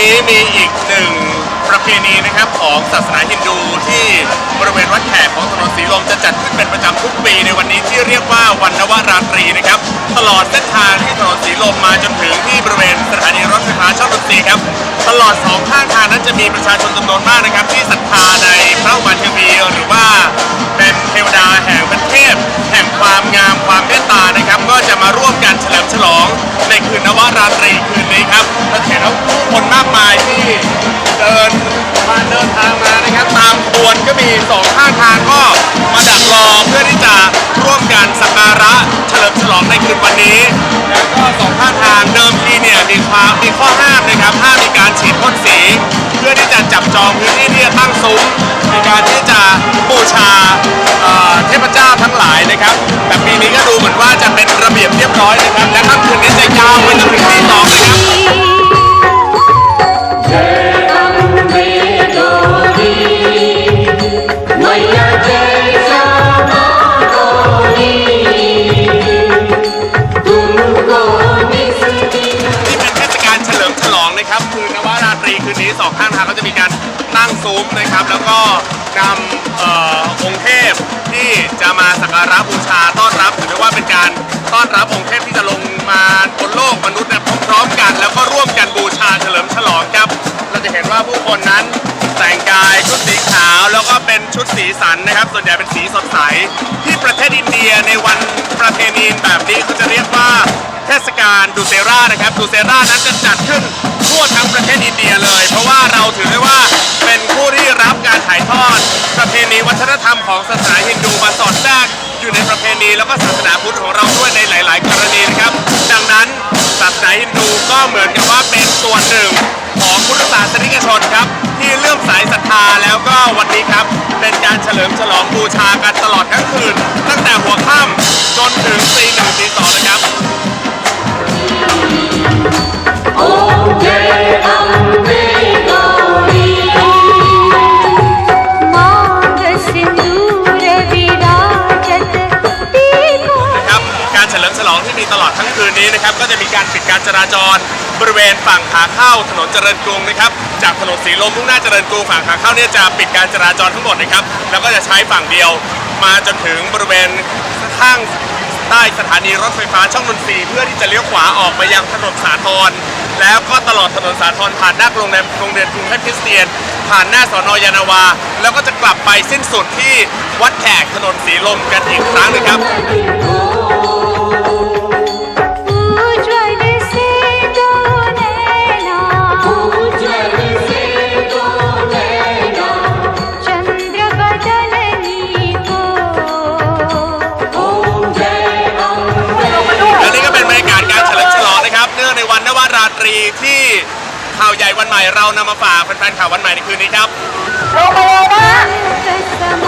นี้มีอีกหนึ่งประเพณีนะครับของศาสนาฮินดูที่บริเวณวัดแขกของถนนสีลมจะจัดขึ้นเป็นประจำทุกปีในวันนี้ที่เรียกว่าวันนวราตรีนะครับ ตลอดเส้นทางที่ถนนสีลมมาจนถึงที่บริเวณสถานีรถไฟฟ้าช่องนนทรีครับ ตลอดสองข้างทางนั้นจะมีประชาชนจำนวนมากนะครับ ที่ศรัทธาในพระอุมาเทวีหรือว่าเป็นเทวดาแห่งประเทศแห่งความงาม คืนนวราตรีคืนนี้ครับเราจะเห็นว่าผู้คนมากมายที่เดินมาเดินทางมานะครับ ตามขบวนก็มีสองข้างทางก็มาดักรอเพื่อที่จะ คืนนวราตรีคืนนี้สองข้างทางก็จะมีการตั้งซุ้มนะครับ แล้วก็นำเอ่อองค์เทพที่จะมาสักการะบูชาต้อนรับถือได้ว่าเป็นการต้อนรับองค์เทพที่จะลงมาบนโลกมนุษย์เนี่ยพร้อมๆกัน แล้วก็ร่วมกันบูชาเฉลิมฉลองครับ เราจะเห็นว่าผู้คนนั้นแต่งกายชุดสีขาว แล้วก็เป็นชุดสีสันนะครับ ส่วนใหญ่เป็นสีสดใส ที่ประเทศอินเดียในวันประเพณีแบบนี้เขาจะเรียกว่าเทศกาลดูเซรานะครับดูเซรานั้นจะจัดขึ้นทั่วทั้งประเทศอินเดียเลย เพราะว่าเราถือได้ว่าเป็นผู้ที่รับการถ่ายทอด ประเพณีวัฒนธรรมของศาสนาฮินดูมาสอดแทรกอยู่ในประเพณีแล้วก็ศาสนาพุทธของเราด้วยในหลาย ๆ กรณีนะครับ ดังนั้นศาสนาฮินดูก็เหมือนกับว่าเป็นส่วนหนึ่งของพุทธศาสนิกชนครับ ที่เลื่อมใสศรัทธาแล้วก็วันนี้ครับ เป็นการเฉลิมฉลองบูชากัน นี้นะครับก็จะมีการปิดการจราจร บริเวณฝั่งขาเข้าถนนเจริญกรุงนะครับจากถนนสีลมมุ่งหน้าเจริญกรุงฝั่งขาเข้าเนี่ยจะปิดการจราจรทั้งหมดนะครับแล้วก็จะใช้ฝั่งเดียว มาจนถึงบริเวณข้างใต้สถานีรถไฟฟ้าช่องนนทรีเพื่อที่จะเลี้ยวขวาออกไปยังถนนสาทรแล้วก็ตลอดถนนสาทรผ่านหน้าโรงแรมโรงเรียนกรุงเทพคริสเตียน ผ่านหน้าสอนอยานาวา แล้วก็จะกลับไปสิ้นสุดที่วัดแขกถนนสีลมกันอีกครั้งหนึงครับ ราตรีที่ข่าวใหญ่วันใหม่เรานำมาฝากแฟนๆข่าววันใหม่ในคืนนี้ครับ समा